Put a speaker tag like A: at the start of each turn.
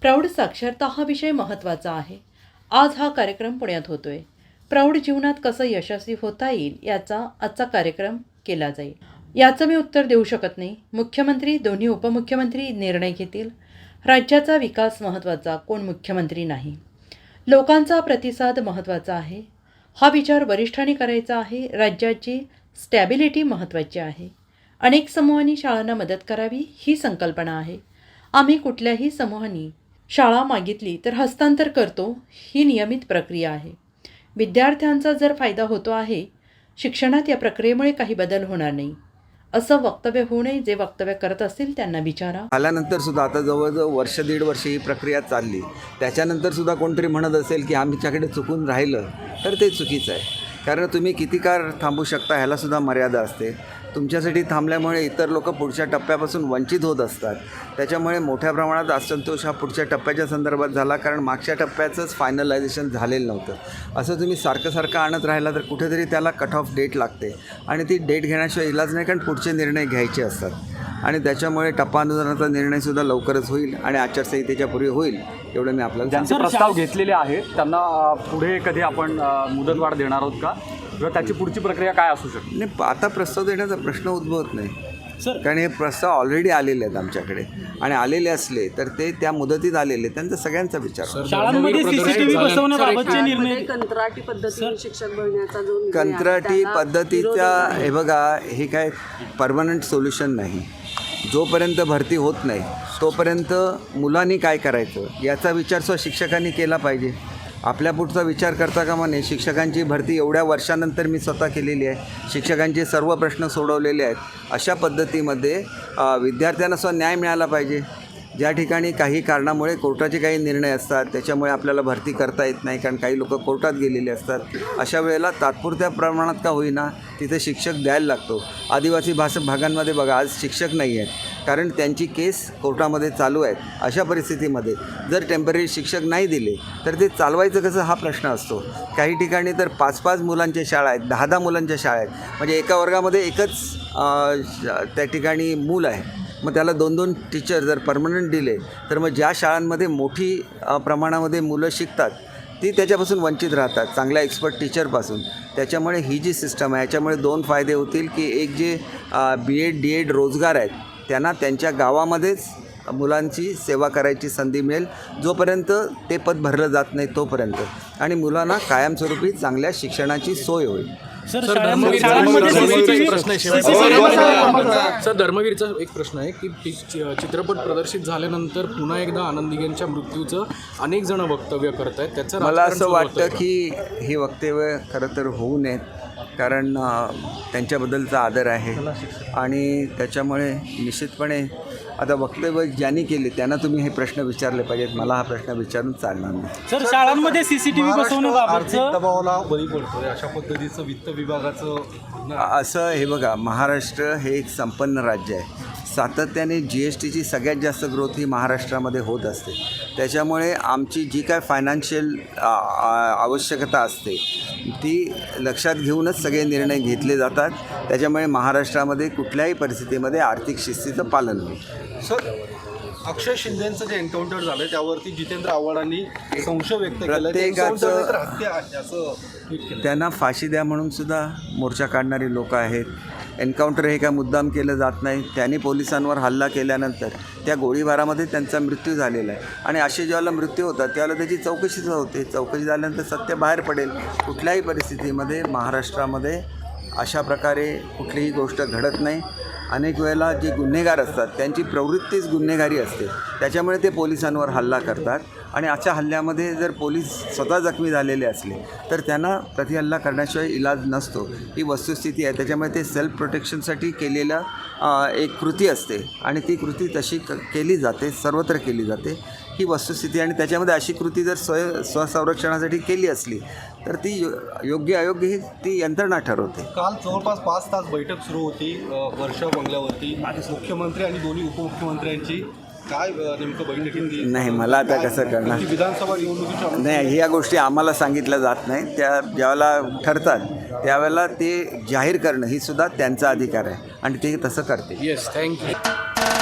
A: प्रौढ साक्षरता हा विषय महत्त्वाचा आहे. आज हा कार्यक्रम पुण्यात होतोय. प्रौढ जीवनात कसं यशस्वी होता येईल याचा आजचा कार्यक्रम केला जाईल. याचं मी उत्तर देऊ शकत नाही. मुख्यमंत्री दोन्ही उपमुख्यमंत्री निर्णय घेतील. राज्याचा विकास महत्त्वाचा कोण मुख्यमंत्री नाही. लोकांचा प्रतिसाद महत्त्वाचा आहे. हा विचार वरिष्ठांनी करायचा आहे. राज्याची स्टॅबिलिटी महत्त्वाची आहे. अनेक समूहांनी शाळांना मदत करावी ही संकल्पना आहे. आम्ही कुठल्याही समूहांनी शाळा मागितली तर हस्तांतर करतो ही नियमित प्रक्रिया आहे. विद्यार्थ्यांचा जर फायदा होतो आहे शिक्षणात या प्रक्रियेमुळे काही बदल होणार नाही. असं वक्तव्य होऊ नये जे वक्तव्य करत असतील त्यांना विचारा.
B: आल्यानंतर सुद्धा आता जवळजवळ वर्ष दीड वर्ष ही प्रक्रिया चालली. त्याच्यानंतर सुद्धा कोणतरी म्हणत असेल की आमच्याकडे चुकून राहिलं तर ते चुकीचं आहे. कारण तुम्ही किती काळ थांबू शकता ह्याला सुद्धा मर्यादा असते. तुमच्यासाठी थांबल्यामुळे इतर लोक पुढच्या टप्प्यापासून वंचित होत असतात. त्याच्यामुळे मोठ्या प्रमाणात असंतोष हा पुढच्या टप्प्याच्या संदर्भात झाला कारण मागच्या टप्प्याचंच फायनलायझेशन झालेलं नव्हतं. असं तुम्ही सारखं सारखं आणत राहिला तर कुठेतरी त्याला कट ऑफ डेट लागते. आणि ती डेट घेण्याशिवाय इलाज नाही कारण पुढचे निर्णय घ्यायचे असतात. आणि त्याच्यामुळे टप्पा अनुदानाचा निर्णयसुद्धा लवकरच होईल आणि आचारसंहितेच्या पूर्वी होईल एवढं मी आपल्याला
C: ज्यांचे. प्रस्ताव घेतलेले आहेत त्यांना पुढे कधी आपण मुदतवाढ देणार आहोत का? किंवा त्याची पुढची प्रक्रिया काय असू शकते?
B: नाही आता प्रस्ताव देण्याचा प्रश्न उद्भवत नाही. कारण हे प्रस्ताव ऑलरेडी आलेले आहेत आमच्याकडे. आणि आलेले असले तर ते त्या मुदतीत आलेले त्यांचा सगळ्यांचा विचार.
D: शाळांमध्ये सीसीटीव्ही बसवण्याबाबतचे निर्णय
E: कंत्राटी पद्धतीने शिक्षक भरण्याचा जो निर्णय आहे,
B: कंत्राटी
E: त्याला
B: पद्धतीचा हे बघा हे काय परमनंट सोल्युशन नाही. जोपर्यंत भरती होत नाही तोपर्यंत मुलांनी काय करायचं? याचा विचार सुद्धा शिक्षकांनी केला पाहिजे. आपल्या पुढचा विचार करता कामा नये. शिक्षकांची भरती एवढ्या वर्षानंतर मी स्वतः केलेली आहे. शिक्षकांचे सर्व प्रश्न सोडवलेले आहेत. अशा पद्धतीमध्ये विद्यार्थ्यांना सुद्धा न्याय मिळाला पाहिजे. ज्या ठिकाणी काही कारणामुळे कोर्टाचे काही निर्णय असतात त्याच्यामुळे आपल्याला भरती करता येत नाही कारण काही लोक कोर्टात गेलेले असतात. अशा वेळेला तात्पुरत्या प्रमाणात का होईना तिथे शिक्षक द्यायला लागतो. आदिवासी भाषा भागांमध्ये बघा आज शिक्षक नाही आहेत. कारण त्यांची केस कोर्टामध्ये चालू आहेत. अशा परिस्थितीमध्ये जर टेंपररी शिक्षक नाही दिले तर ते चालवायचं कसं? हा प्रश्न असतो. काही ठिकाणी तर पाच पाच मुलांच्या शाळा आहेत दहा दहा मुलांच्या शाळा आहेत. म्हणजे एका वर्गामध्ये एकच त्या ठिकाणी मूल आहे. मग त्याला दोन दोन टीचर जर परमनंट दिले तर मग ज्या शाळांमध्ये मोठी प्रमाणामध्ये मुलं शिकतात ती त्याच्यापासून वंचित राहतात चांगल्या एक्सपर्ट टीचरपासून त्याच्यामुळे ही जी सिस्टम आहे याच्यामुळे दोन फायदे होतील की एक जे बी एड डी एड रोजगार आहेत त्यांना त्यांच्या गावामध्येच मुलांची सेवा करायची संधी मिळेल. जोपर्यंत ते पद भरलं जात नाही तोपर्यंत. आणि मुलांना कायमस्वरूपी चांगल्या शिक्षणाची सोय होईल.
D: सर शाळांमध्ये
F: धर्मवीरचा एक प्रश्न आहे.
D: CCTV बसवण्याबाबत-
F: सर धर्मवीरचा एक प्रश्न आहे की चित्रपट प्रदर्शित झाल्यानंतर पुन्हा एकदा आनंद दिघेंच्या मृत्यूचं अनेक जण वक्तव्य करत आहेत त्याचं
B: मला असं वाटतं?
F: की
B: ही वक्तव्य खरं तर होऊ नयेत. कारण त्यांच्याबद्दलचा आदर आहे. आणि त्याच्यामुळे निश्चितपणे आता वक्तव्य ज्यांनी केले त्यांना तुम्ही हे प्रश्न विचारले पाहिजेत. मला हा प्रश्न विचारून चालणार नाही.
D: सर शाळांमध्ये सीसीटीव्ही
G: आर्थिक
D: बसवण्याबाबतचं
G: दबावाला बळी पडतोय. अशा पद्धतीचं वित्त विभागाचं.
B: असं हे बघा महाराष्ट्र हे एक संपन्न राज्य आहे. सातत्याने जी एस टीची सगळ्यात जास्त ग्रोथ ही महाराष्ट्रामध्ये होत असते. त्याच्यामुळे आमची जी काय फायनान्शियल आवश्यकता असते ती लक्षात घेऊनच सगळे निर्णय घेतले जातात. त्याच्यामुळे महाराष्ट्रामध्ये कुठल्याही परिस्थितीमध्ये आर्थिक शिस्तीचं पालन होईल.
G: सर अक्षय शिंदेचं जे एन्काउंटर झालं त्यावरती जितेंद्र आव्हाडांनी संशय व्यक्त केला.
B: प्रत्येकाचं- त्यांना फाशी द्या म्हणून सुद्धा मोर्चा काढणारी लोक आहेत. एन्काउंटर हे काय मुद्दाम केलं जात नाही. त्यांनी पोलिसांवर हल्ला केल्यानंतर त्या गोळीबारामध्ये त्यांचा मृत्यू झालेला आहे. आणि असे ज्यावेळेला मृत्यू होतात त्यावेळेला त्याची चौकशीच होते. चौकशी झाल्यानंतर सत्य बाहेर पडेल. कुठल्याही परिस्थितीमध्ये महाराष्ट्रामध्ये अशा प्रकारे कुठलीही गोष्ट घडत नाही. अनेक वेळेला जे गुन्हेगार असतात त्यांची प्रवृत्तीच गुन्हेगारी असते. त्याच्यामुळे ते पोलिसांवर हल्ला करतात. आणि अशा हल्ल्यामध्ये जर पोलीस स्वतः जखमी झालेले असले तर त्यांना प्रतिहल्ला करण्याशिवाय इलाज नसतो. ही वस्तुस्थिती आहे. त्याच्यामुळे ते सेल्फ प्रोटेक्शनसाठी केलेलं एक कृती असते. आणि ती कृती तशी क केली जाते सर्वत्र केली जाते. ही वस्तुस्थिती आणि त्याच्यामध्ये अशी कृती जर स्वय स्वसंरक्षणासाठी केली असली तर ती यो योग्य अयोग्य ही ती यंत्रणा ठरवते.
G: काल जवळपास पाच तास बैठक सुरू होती वर्षा बंगल्यावरती. मुख्यमंत्री आणि दोन्ही उपमुख्यमंत्र्यांची काय नेमकं बैठकीत
B: नाही मला आता कसं करणार
G: विधानसभा निवडणुकीच्या
B: नाही ह्या गोष्टी आम्हाला सांगितल्या जात नाही. त्या ज्यावेळेला ठरतात त्यावेळेला ते जाहीर करणं ही सुद्धा त्यांचा अधिकार आहे. आणि ते तसं करते
F: येस थँक्यू